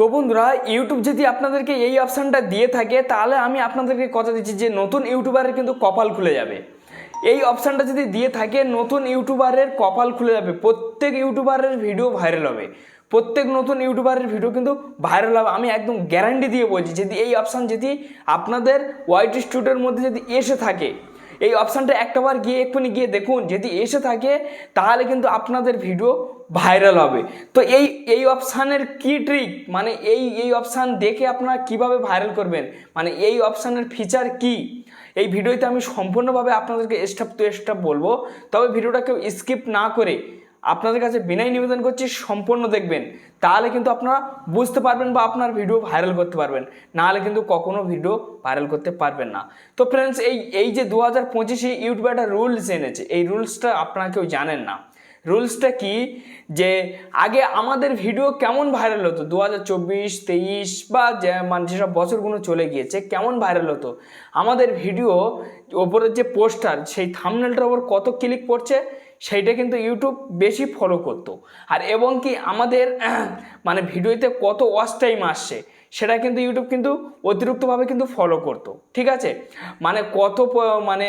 তো বন্ধুরা ইউটিউব যদি আপনাদেরকে এই অপশানটা দিয়ে থাকে, তাহলে আমি আপনাদেরকে কথা দিচ্ছি যে নতুন ইউটিউবারের কিন্তু কপাল খুলে যাবে। এই অপশানটা যদি দিয়ে থাকে, নতুন ইউটিউবারের কপাল খুলে যাবে। প্রত্যেক ইউটিউবারের ভিডিও ভাইরাল হবে। প্রত্যেক নতুন ইউটিউবারের ভিডিও কিন্তু ভাইরাল হবে। আমি একদম গ্যারান্টি দিয়ে বলছি, যদি এই অপশান যদি আপনাদের ওয়াইট স্টুডিওর মধ্যে যদি এসে থাকে এই অপশানটা একটাবার গিয়ে এক্ষুনি গিয়ে দেখুন, যদি এসে থাকে, তাহলে কিন্তু আপনাদের ভিডিও ভাইরাল হবে। তো এই এই অপশানের কী ট্রিক মানে এই এই অপশান দেখে আপনারা কীভাবে ভাইরাল করবেন? মানে এই অপশানের ফিচার কি? এই ভিডিওতে আমি সম্পূর্ণভাবে আপনাদেরকে স্টেপ টু স্টেপ বলব। তবে ভিডিওটা কেউ স্কিপ না করে আপনাদের কাছে বিনয় নিবেদন করছি সম্পূর্ণ দেখবেন। তাহলে কিন্তু আপনারা বুঝতে পারবেন বা আপনার ভিডিও ভাইরাল করতে পারবেন। নাহলে কিন্তু কখনো ভিডিও ভাইরাল করতে পারবেন না। তো ফ্রেন্ডস এই এই যে দু হাজার পঁচিশে ইউটিউব একটা রুলস এনেছে। এই রুলসটা আপনারা কেউ জানেন না। রুলসটা কি? যে আগে আমাদের ভিডিও কেমন ভাইরাল হতো? দু হাজার চব্বিশ, তেইশ বা যে মানে যেসব বছরগুলো চলে গিয়েছে, কেমন ভাইরাল হতো? আমাদের ভিডিও ওপরের যে পোস্টার সেই থামনেলটার ওপর কত ক্লিক পড়ছে? সেইটা কিন্তু ইউটিউব বেশি ফলো করতো। আর এবং কি আমাদের মানে ভিডিওতে কত ওয়াচ টাইম আসছে সেটা কিন্তু ইউটিউব কিন্তু অতিরিক্তভাবে কিন্তু ফলো করতো। ঠিক আছে? মানে কত মানে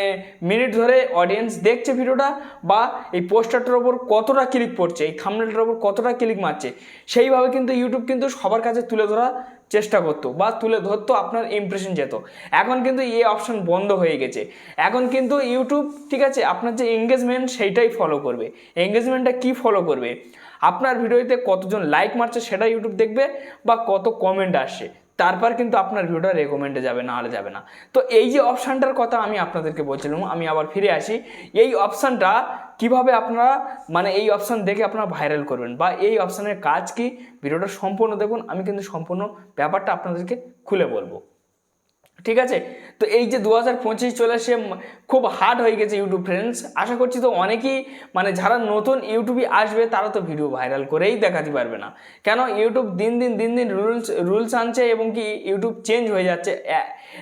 মিনিট ধরে অডিয়েন্স দেখছে ভিডিওটা বা এই পোস্টারটার ওপর কতটা ক্লিক পড়ছে এই থামনেলটার ওপর কতটা ক্লিক মারছে, সেইভাবে কিন্তু ইউটিউব কিন্তু সবার কাছে তুলে ধরা চেষ্টা করতো বা তুলে ধরতো, আপনার ইমপ্রেশন যেত। এখন কিন্তু এই অপশন বন্ধ হয়ে গেছে। এখন কিন্তু ইউটিউব ঠিক আছে, আপনার যে এঙ্গেজমেন্ট সেইটাই ফলো করবে। এঙ্গেজমেন্টটা কি ফলো করবে? আপনার ভিডিওতে কতজন লাইক মারছে সেটা ইউটিউব দেখবে বা কত কমেন্ট আসছে। তারপর কিন্তু আপনার ভিডিওটা রেকমেন্ডে যাবে না হলে যাবে না। তো এই যে অপশানটার কথা আমি আপনাদেরকে বলছিলাম, আমি আবার ফিরে আসি। এই অপশানটা কীভাবে আপনারা মানে এই অপশান দেখে আপনারা ভাইরাল করবেন বা এই অপশানের কাজ কি? ভিডিওটা সম্পূর্ণ দেখুন, আমি কিন্তু সম্পূর্ণ ব্যাপারটা আপনাদেরকে খুলে বলব। ঠিক আছে? তো এই যে দু হাজার পঁচিশ চলে ম- খুব হার্ড হয়ে গেছে ইউটিউব ফ্রেন্ডস আশা করছি তো অনেকেই মানে যারা নতুন ইউটিউবে আসবে, তারা তো ভিডিও ভাইরাল করেই দেখাতে পারবে না। কেন? ইউটিউব দিন দিন দিন দিন রুলস রুলস আনছে এবং কি ইউটিউব চেঞ্জ হয়ে যাচ্ছে।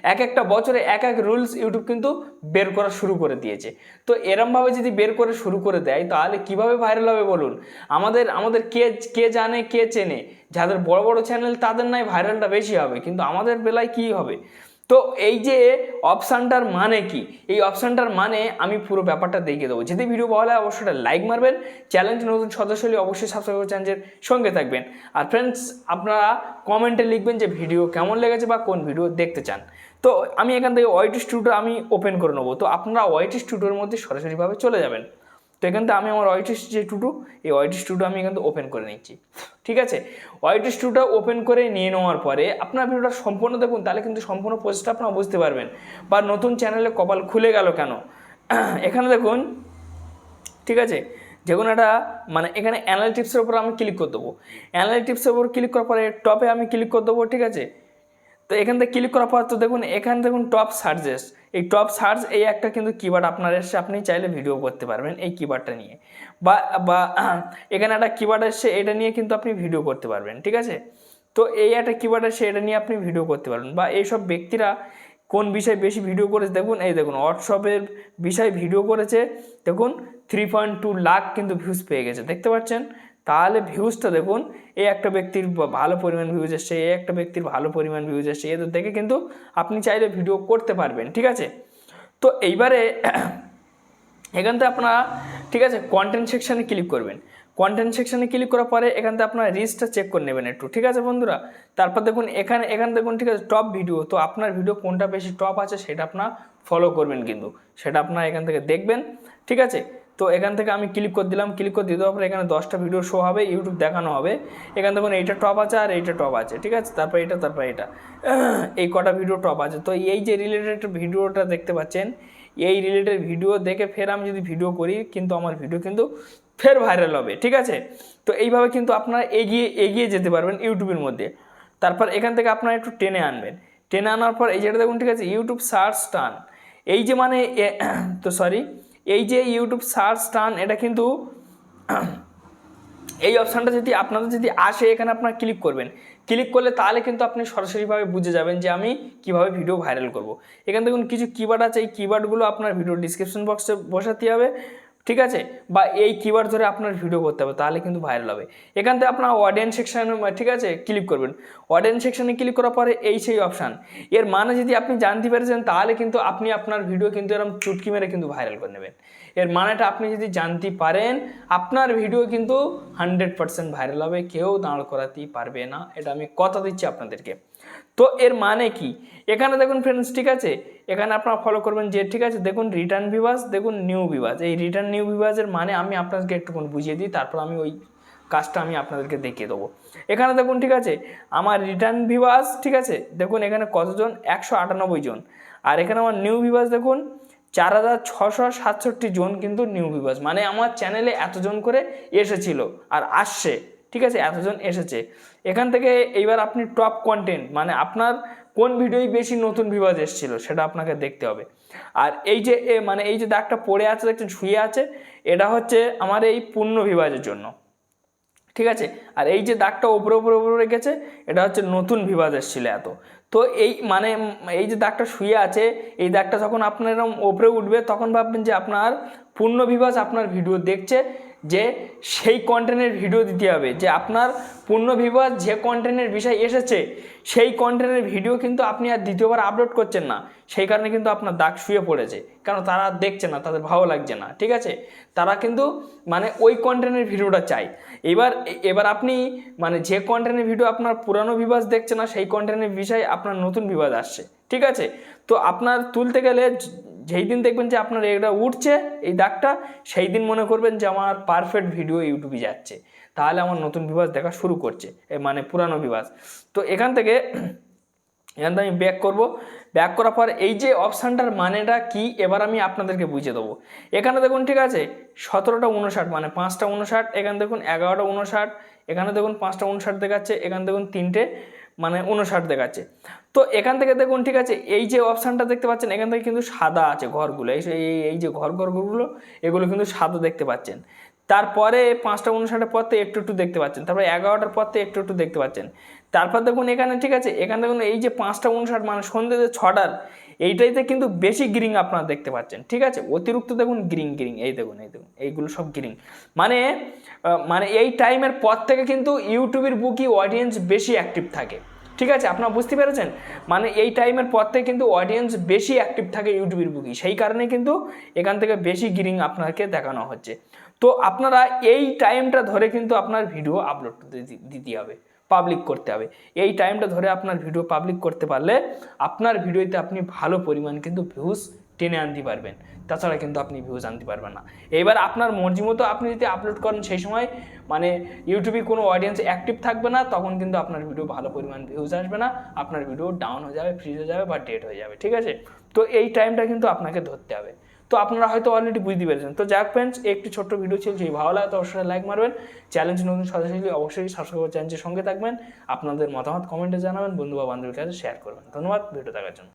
এক একটা বছরে এক এক রুলস ইউটিউব কিন্তু বের করা শুরু করে দিয়েছে। তো এরমভাবে যদি বের করে শুরু করে দেয়, তাহলে কীভাবে ভাইরাল হবে বলুন? আমাদের আমাদের কে কে জানে, কে চেনে? যাদের বড় বড় চ্যানেল তাদের নয় ভাইরালটা বেশি হবে। কিন্তু আমাদের বেলায় কি হবে? তো এই যে অপশানটার মানে কি? এই অপশানটার মানে আমি পুরো ব্যাপারটা দেখিয়ে দেবো। যদি ভিডিও ভালো হয় অবশ্যই লাইক মারবেন। চ্যালেঞ্জ নতুন সদস্য হলে অবশ্যই সাবস্ক্রাইব করে চ্যানেলের সঙ্গে থাকবেন। আর ফ্রেন্ডস আপনারা কমেন্টে লিখবেন যে ভিডিও কেমন লেগেছে বা কোন ভিডিও দেখতে চান। তো আমি এখান থেকে ওয়াইটি স্টুডিও আমি ওপেন করে নেব। তো আপনারা ওয়াইটি স্টুডিওর মধ্যে সরাসরিভাবে চলে যাবেন। তো এখান থেকে আমি আমার ওয়াইটি যে টুটু এই ওয়াইটি স্টুডিও আমি এখান থেকে ওপেন করে নিচ্ছি। ঠিক আছে? ওয়াইটি স্টুডিও ওপেন করে নিয়ে নেওয়ার পরে আপনার ভিডিওটা সম্পূর্ণ দেখুন, তাহলে কিন্তু সম্পূর্ণ প্রসেসটা আপনারা বুঝতে পারবেন। বা নতুন চ্যানেলে কপাল খুলে গেল কেন? এখানে দেখুন, ঠিক আছে? যে কোনো একটা মানে এখানে অ্যানালিটিক্সের উপর আমি ক্লিক করে দেবো। অ্যানালিটিক্সের উপর ক্লিক করার পরে টপে আমি ক্লিক করে দেবো, ঠিক আছে? তো এখান থেকে ক্লিক করার পর তো দেখুন, এখানে দেখুন টপ সার্চেস এই টপ সার্চ এই একটা কিন্তু কিবোর্ড আপনার এসে আপনি চাইলে ভিডিও করতে পারবেন এই কিবোর্ডটা নিয়ে। বা বা, এখানে একটা কিবোর্ড এসছে এটা নিয়ে কিন্তু আপনি ভিডিও করতে পারবেন, ঠিক আছে? তো এই একটা কিবোর্ড এসে এটা নিয়ে আপনি ভিডিও করতে পারবেন। বা এইসব ব্যক্তিরা কোন বিষয়ে বেশি ভিডিও করেছে? দেখুন, এই দেখুন হোয়াটসঅ্যাপের বিষয়ে ভিডিও করেছে, দেখুন থ্রি পয়েন্ট টু লাখ কিন্তু ভিউজ পেয়ে গেছে, দেখতে পাচ্ছেন? তাহলে ভিউজটা দেখুন এই একটা ব্যক্তির ভালো পরিমাণ ভিউজ এসছে এই একটা ব্যক্তির ভালো পরিমাণ ভিউজ এসছে এদের দেখে কিন্তু আপনি চাইলে ভিডিও করতে পারবেন, ঠিক আছে? তো এইবারে এখান থেকে আপনারা, ঠিক আছে কন্টেন্ট সেকশানে ক্লিক করবেন। কন্টেন্ট সেকশানে ক্লিক করার পরে এখান থেকে আপনারা রিচটা চেক করে নেবেন একটু, ঠিক আছে বন্ধুরা? তারপর দেখুন, এখানে এখানে দেখুন, ঠিক আছে টপ ভিডিও তো আপনার ভিডিও কোনটা বেশি টপ আছে সেটা আপনার ফলো করবেন কিন্তু, সেটা আপনারা এখান থেকে দেখবেন, ঠিক আছে? তো এখান থেকে আমি ক্লিক করে দিলাম ক্লিক করে দিয়ে দেওয়ার পরে এখানে দশটা ভিডিও শো হবে ইউটিউব দেখানো হবে। এখানে দেখুন এইটা টপ আছে আর এইটা টপ আছে, ঠিক আছে? তারপর এটা তারপর এটা এই কটা ভিডিও টপ আছে। তো এই যে রিলেটেড ভিডিওটা দেখতে পাচ্ছেন, এই রিলেটেড ভিডিও দেখে ফের আমি যদি ভিডিও করি, কিন্তু আমার ভিডিও কিন্তু ফের ভাইরাল হবে, ঠিক আছে? তো এইভাবে কিন্তু আপনারা এগিয়ে এগিয়ে যেতে পারবেন ইউটিউবের মধ্যে। তারপর এখান থেকে আপনারা একটু টেনে আনবেন। টেনে আনার পর এই যেটা দেখুন, ঠিক আছে? ইউটিউব সার্চ টান এই যে মানে তো সরি এই যে ইউটিউব সার্চ টান এটা কিন্তু এই অপশানটা যদি আপনাদের যদি আসে, এখানে আপনারা ক্লিক করবেন। ক্লিক করলে তাহলে কিন্তু আপনি সরাসরিভাবে বুঝে যাবেন যে আমি কীভাবে ভিডিও ভাইরাল করব। এখানে দেখুন, কিছু কিবার্ড আছে, এই কিবার্ডগুলো আপনার ভিডিও ডিসক্রিপশন বক্সে বসাতে হবে। ঠিক আছে? বা এই কিওয়ার্ড ধরে আপনার ভিডিও করতে হবে, তাহলে কিন্তু ভাইরাল হবে। এখান থেকে আপনার অডিয়েন্স সেকশানে ঠিক আছে? ক্লিক করবেন। অডিয়েন্স সেকশানে ক্লিক করার পরে এই সেই অপশান এর মানে যদি আপনি জানতে পেরেছেন, তাহলে কিন্তু আপনি আপনার ভিডিও কিন্তু এরকম চুটকি মেরে কিন্তু ভাইরাল করে নেবেন। এর মানেটা আপনি যদি জানতে পারেন, আপনার ভিডিও কিন্তু হান্ড্রেড পার্সেন্ট ভাইরাল হবে, কেউ দাঁড় করাতেই পারবে না। এটা আমি কথা দিচ্ছি আপনাদেরকে। তো এর মানে কি? এখানে দেখুন ফ্রেন্ডস ঠিক আছে? এখানে আপনারা ফলো করবেন যে, ঠিক আছে? দেখুন রিটার্ন ভিভাস দেখুন নিউ ভিভাস এই রিটার্ন নিউ ভিভাসের মানে আমি আপনাদেরকে একটুক্ষণ বুঝিয়ে দিই, তারপর আমি ওই কাজটা আমি আপনাদেরকে দেখিয়ে দেবো। এখানে দেখুন, ঠিক আছে? আমার রিটার্ন ভিভাস ঠিক আছে? দেখুন এখানে কতজন? একশো আটানব্বই জন। আর এখানে আমার নিউ ভিভাস দেখুন, চার হাজার ছশো সাতষট্টি জন কিন্তু নিউ ভিভাস মানে আমার চ্যানেলে এতজন করে এসেছিল, আর আসছে। ঠিক আছে এতজন এসেছে। এখান থেকে এইবার আপনি টপ কন্টেন্ট মানে আপনার কোন ভিডিওই বেশি নতুন ভিউয়ার্স এসেছিল, সেটা আপনাকে দেখতে হবে। আর এই যে মানে এই যে দাগটা পড়ে আছে দেখছেন শুয়ে আছে, এটা হচ্ছে আমার এই পূর্ণ ভিউয়ার্সের জন্য। ঠিক আছে? আর এই যে দাগটা উপরে উপরে উপরে রেখেছে, এটা হচ্ছে নতুন ভিভাজ এসেছিল এত। তো এই মানে এই যে দাগটা শুয়ে আছে, এই দাগটা যখন আপনার এরকম ওপরে উঠবে, তখন ভাববেন যে আপনার পূর্ণ ভিভাজ আপনার ভিডিও দেখছে যে সেই কন্টেন্টের ভিডিও দিতে হবে, যে আপনার পূর্ণ ভিভাজ যে কন্টেন্টের বিষয় এসেছে, সেই কন্টেন্টের ভিডিও কিন্তু আপনি আর দ্বিতীয়বার আপলোড করছেন না। সেই কারণে কিন্তু আপনার দাগ শুয়ে পড়েছে। কারণ তারা দেখছে না, তাদের ভালো লাগছে না, ঠিক আছে? তারা কিন্তু মানে ওই কন্টেন্টের ভিডিওটা চাই এবার এবার আপনি মানে যে কন্টেন্টের ভিডিও আপনার পুরানো বিভাজ দেখছে না, সেই কন্টেন্টের বিষয়ে আপনার নতুন বিভাজ আসছে, ঠিক আছে? তো আপনার তুলতে গেলে যেই দিন দেখবেন যে আপনার এটা উঠছে এই দাগটা, সেই দিন মনে করবেন যে আমার পারফেক্ট ভিডিও ইউটিউবে যাচ্ছে। তাহলে আমার নতুন বিভাজ দেখা শুরু করছে মানে পুরানো বিভাজ তো এখান থেকে এখান থেকে আমি ব্যাক করব। ব্যাক করার পর এই যে অপশানটার মানেটা কি, এবার আমি আপনাদেরকে বুঝিয়ে দেবো। এখানে দেখুন, ঠিক আছে, সতেরোটা উনষাট মানে পাঁচটা উনষাট এখানে দেখুন এগারোটা উনষাট এখানে দেখুন পাঁচটা উনষাট দেখাচ্ছে, এখানে দেখুন তিনটে। মানে উনষাট দেখাচ্ছে। তো এখান থেকে দেখুন, ঠিক আছে, এই যে অপশানটা দেখতে পাচ্ছেন, এখান থেকে কিন্তু সাদা আছে ঘরগুলো। এই এই- যে ঘর ঘরগুলো, এগুলো কিন্তু সাদা দেখতে পাচ্ছেন। তারপরে পাঁচটা উনষাটের পর একটু একটু দেখতে পাচ্ছেন। তারপরে এগারোটার পর একটু একটু দেখতে পাচ্ছেন। তারপর দেখুন এখানে, ঠিক আছে, এখানে দেখুন এই যে পাঁচটা উনষাট মানে সন্ধ্যে যে ছটার, এইটাইতে কিন্তু বেশি গ্রিং আপনারা দেখতে পাচ্ছেন, ঠিক আছে? অতিরিক্ত দেখুন গ্রিং গ্রিং এই দেখুন এই দেখুন, এইগুলো সব গ্রিং মানে মানে এই টাইমের পর থেকে কিন্তু ইউটিউবের বুকি অডিয়েন্স বেশি অ্যাক্টিভ থাকে। ঠিক আছে, আপনারা বুঝতে পেরেছেন? মানে এই টাইমের পর থেকে কিন্তু অডিয়েন্স বেশি অ্যাক্টিভ থাকে ইউটিউবের বুকি। সেই কারণে কিন্তু এখান থেকে বেশি গিরিং আপনাকে দেখানো হচ্ছে। তো আপনারা এই টাইমটা ধরে কিন্তু আপনার ভিডিও আপলোড দিতে হবে পাবলিক করতে হবে। এই টাইমটা ধরে আপনার ভিডিও পাবলিক করতে পারলে আপনার ভিডিওতে আপনি ভালো পরিমাণ কিন্তু ভিউজ টেনে আনতে পারবেন। তাছাড়া কিন্তু আপনি ভিউজ আনতে পারবেন না। এবার আপনার মর্জি মতো আপনি যদি আপলোড করেন সেই সময় মানে ইউটিউবে কোনো অডিয়েন্স অ্যাক্টিভ থাকবে না, তখন কিন্তু আপনার ভিডিও ভালো পরিমাণ ভিউজ আসবে না। আপনার ভিডিও ডাউন হয়ে যাবে ফ্রিজ হয়ে যাবে বা ডেট হয়ে যাবে, ঠিক আছে? তো এই টাইমটা কিন্তু আপনাকে ধরতে হবে। তো আপনারা হয়তো অলরেডি বুঝতে পেরেছেন। তো যাক ফ্রেন্ডস একটি ছোট্ট ভিডিও ছিল, যদি ভালো লাগে তো অবশ্যই লাইক মারবেন। চ্যালেঞ্জ নতুন সদস্য অবশ্যই সাবস্ক্রাইব চ্যানেলের সঙ্গে থাকবেন। আপনাদের মতামত কমেন্টে জানাবেন, বন্ধু বা বান্ধবীর কাছে শেয়ার করবেন। ধন্যবাদ ভিডিও দেখার জন্য।